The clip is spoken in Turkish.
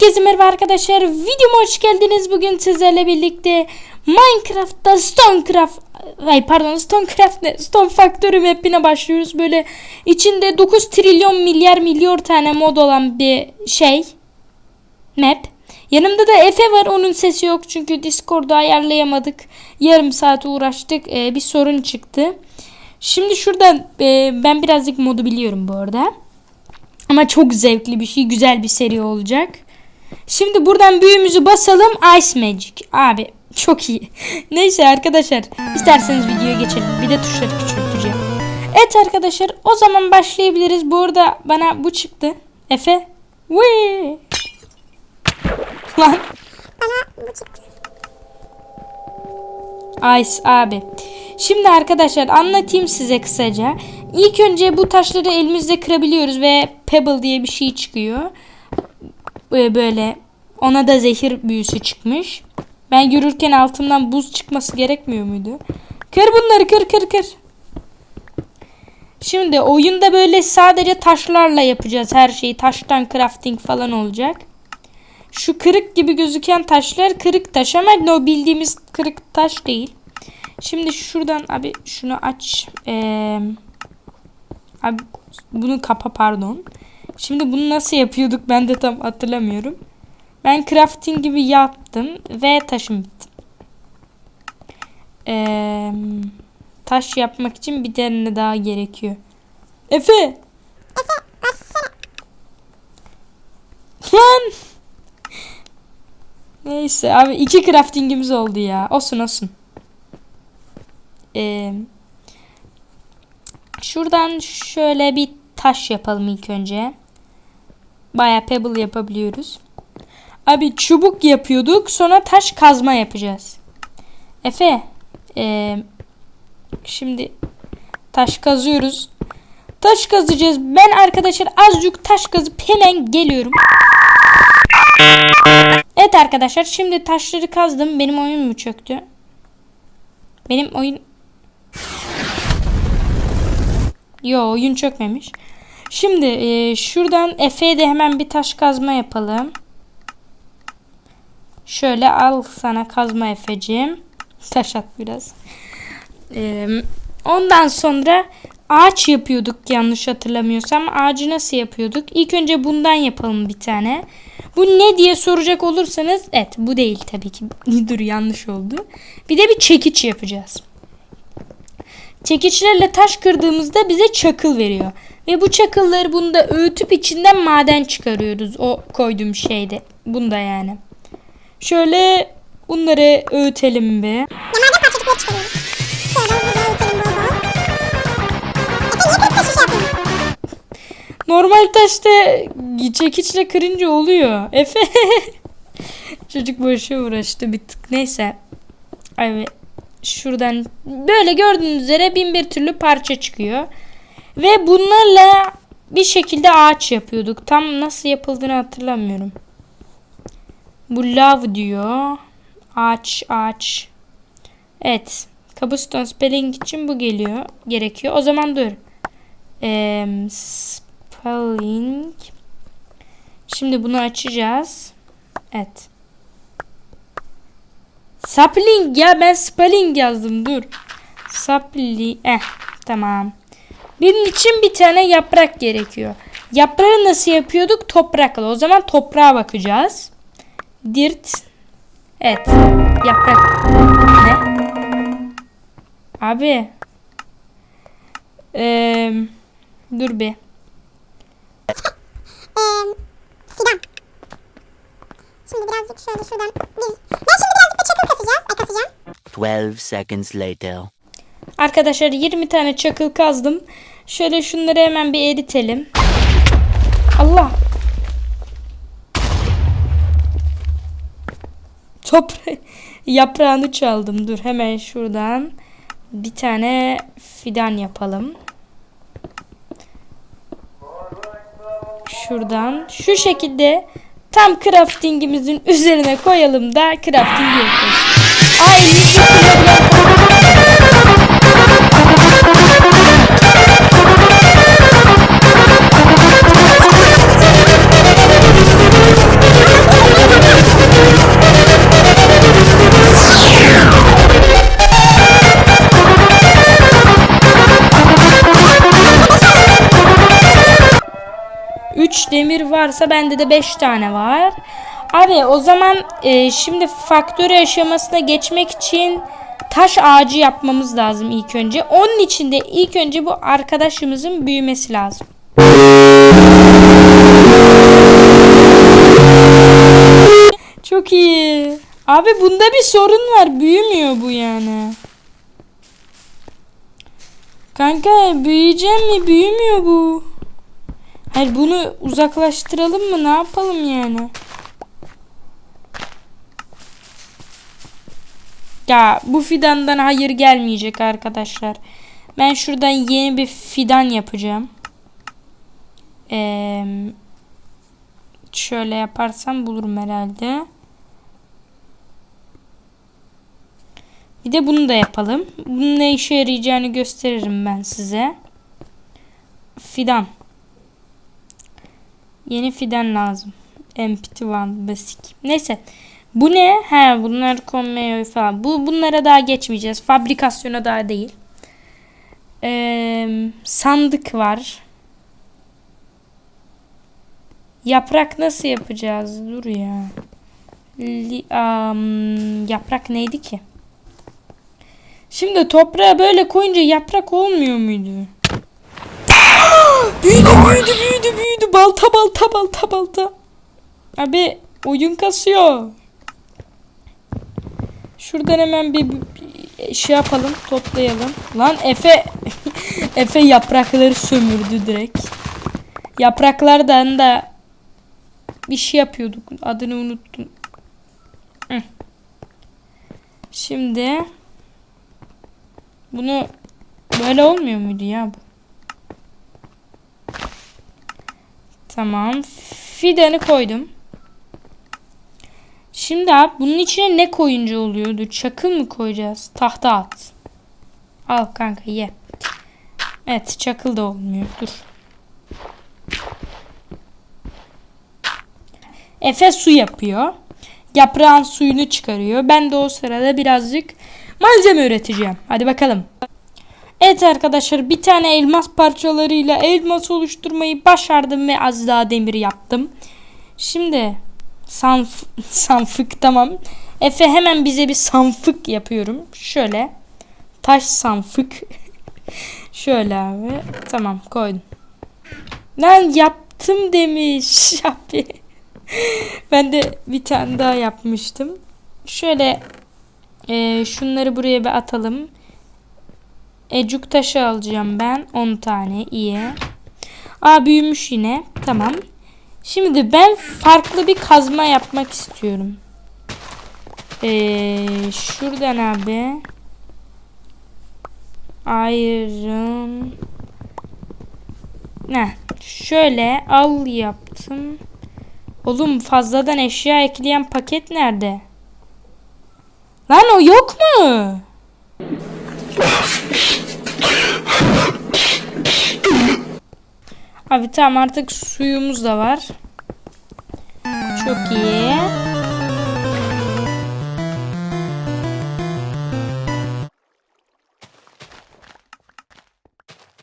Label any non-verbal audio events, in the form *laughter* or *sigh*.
Herkese merhaba arkadaşlar. Videoma hoş geldiniz. Bugün sizlerle birlikte Minecraft'ta Stonecraft Ay pardon Stonecraft ne? Stone Factory map'ine başlıyoruz. Böyle içinde 9 trilyon milyar milyon tane mod olan bir şey. Map. Yanımda da Efe var. Onun sesi yok çünkü Discord'u ayarlayamadık. Yarım saat uğraştık. Ee, bir sorun çıktı. Şimdi şurada e, ben birazcık modu biliyorum bu arada. Ama çok zevkli bir şey. Güzel bir seri olacak. Şimdi buradan büyümüzü basalım. Ice Magic. Abi çok iyi. *laughs* Neyse arkadaşlar. isterseniz videoya geçelim. Bir de tuşları küçülteceğim. Evet arkadaşlar. O zaman başlayabiliriz. Bu arada bana bu çıktı. Efe. Wee. *laughs* Lan. Ice abi. Şimdi arkadaşlar anlatayım size kısaca. İlk önce bu taşları elimizde kırabiliyoruz ve pebble diye bir şey çıkıyor. Ee, Böyle ona da zehir büyüsü çıkmış. Ben yürürken altından buz çıkması gerekmiyor muydu? Kır bunları kır kır kır. Şimdi oyunda böyle sadece taşlarla yapacağız her şeyi. Taştan crafting falan olacak. Şu kırık gibi gözüken taşlar kırık taş ama o bildiğimiz kırık taş değil. Şimdi şuradan abi şunu aç. Ee, abi bunu kapa pardon. Şimdi bunu nasıl yapıyorduk ben de tam hatırlamıyorum. Ben crafting gibi yaptım ve taşım bitti. Ee, taş yapmak için bir tane daha gerekiyor. Efe! Lan! Neyse abi iki craftingimiz oldu ya. Olsun olsun. Ee, şuradan şöyle bir taş yapalım ilk önce. Baya pebble yapabiliyoruz. Abi çubuk yapıyorduk. Sonra taş kazma yapacağız. Efe. ee, şimdi taş kazıyoruz. Taş kazacağız. Ben arkadaşlar azıcık taş kazıp hemen geliyorum. Evet arkadaşlar şimdi taşları kazdım. Benim oyun mu çöktü? Benim oyun... Yo oyun çökmemiş. Şimdi e, şuradan Efe'ye de hemen bir taş kazma yapalım. Şöyle al sana kazma Efe'cim. Taş at biraz. E, ondan sonra ağaç yapıyorduk yanlış hatırlamıyorsam. Ağacı nasıl yapıyorduk? İlk önce bundan yapalım bir tane. Bu ne diye soracak olursanız evet bu değil tabii ki. *laughs* Dur yanlış oldu. Bir de bir çekiç yapacağız. Çekiçlerle taş kırdığımızda bize çakıl veriyor. Ve bu çakılları bunda öğütüp içinden maden çıkarıyoruz. O koyduğum şeyde. Bunda yani. Şöyle bunları öğütelim bir. Normal taşta çekiçle kırınca oluyor. Efe. *laughs* Çocuk boşa uğraştı bir tık. Neyse. Evet. Şuradan böyle gördüğünüz üzere bin bir türlü parça çıkıyor. Ve bunlarla bir şekilde ağaç yapıyorduk. Tam nasıl yapıldığını hatırlamıyorum. Bu lav diyor. Ağaç ağaç. Evet. Cobblestone spelling için bu geliyor. Gerekiyor. O zaman dur. Ee, spelling. Şimdi bunu açacağız. Evet. Sapling ya ben spelling yazdım dur. Sapling. Eh tamam. Benim için bir tane yaprak gerekiyor. Yaprağı nasıl yapıyorduk? Toprakla. O zaman toprağa bakacağız. Dirt. Evet. Yaprak. Ne? Abi. Ee, dur bir. Eee fidan. Şimdi birazcık şöyle şuradan biz... Ben şimdi birazcık da çakıl kasacağız. Ay kasacağım. 12 seconds later. Arkadaşlar 20 tane çakıl kazdım. Şöyle şunları hemen bir eritelim. Allah. Topra *laughs* yaprağını çaldım. Dur hemen şuradan bir tane fidan yapalım. Şuradan şu şekilde tam craftingimizin üzerine koyalım da crafting yapıyoruz. Ay demir varsa bende de 5 tane var. Abi o zaman e, şimdi faktörü aşamasına geçmek için taş ağacı yapmamız lazım ilk önce. Onun için de ilk önce bu arkadaşımızın büyümesi lazım. Çok iyi. Abi bunda bir sorun var. Büyümüyor bu yani. Kanka büyüyeceğim mi? Büyümüyor bu. Hayır bunu uzaklaştıralım mı? Ne yapalım yani? Ya bu fidandan hayır gelmeyecek arkadaşlar. Ben şuradan yeni bir fidan yapacağım. Eee şöyle yaparsam bulurum herhalde. Bir de bunu da yapalım. Bunun ne işe yarayacağını gösteririm ben size. Fidan. Yeni fidan lazım. Empty one basic. Neyse. Bu ne? He bunlar konmuyor falan. Bu bunlara daha geçmeyeceğiz. Fabrikasyona daha değil. Ee, sandık var. Yaprak nasıl yapacağız? Dur ya. Li, am, yaprak neydi ki? Şimdi toprağa böyle koyunca yaprak olmuyor muydu? *gasps* büyüdü büyüdü büyüdü büyüdü. Balta balta balta balta. Abi oyun kasıyor. Şuradan hemen bir, bir şey yapalım toplayalım. Lan Efe *laughs* Efe yaprakları sömürdü direkt. Yapraklardan da bir şey yapıyorduk. Adını unuttum. Şimdi bunu böyle olmuyor muydu ya bu? Tamam. Fidanı koydum. Şimdi abi bunun içine ne koyunca oluyordu? Çakıl mı koyacağız? Tahta at. Al kanka ye. Evet çakıl da olmuyor. Dur. Efe su yapıyor. Yaprağın suyunu çıkarıyor. Ben de o sırada birazcık malzeme üreteceğim. Hadi bakalım. Evet arkadaşlar bir tane elmas parçalarıyla elmas oluşturmayı başardım ve az daha demir yaptım. Şimdi sanf *laughs* sanfık tamam. Efe hemen bize bir sanfık yapıyorum. Şöyle taş sanfık. *laughs* Şöyle abi. Tamam koydum. Lan yaptım demiş *laughs* abi. ben de bir tane daha yapmıştım. Şöyle e, şunları buraya bir atalım. Ecuk taşı alacağım ben. 10 tane iyi. Aa büyümüş yine. Tamam. Şimdi ben farklı bir kazma yapmak istiyorum. Ee, şuradan abi. Iron. Ne? Şöyle al yaptım. Oğlum fazladan eşya ekleyen paket nerede? Lan o yok mu? Abi tamam artık suyumuz da var. Çok iyi.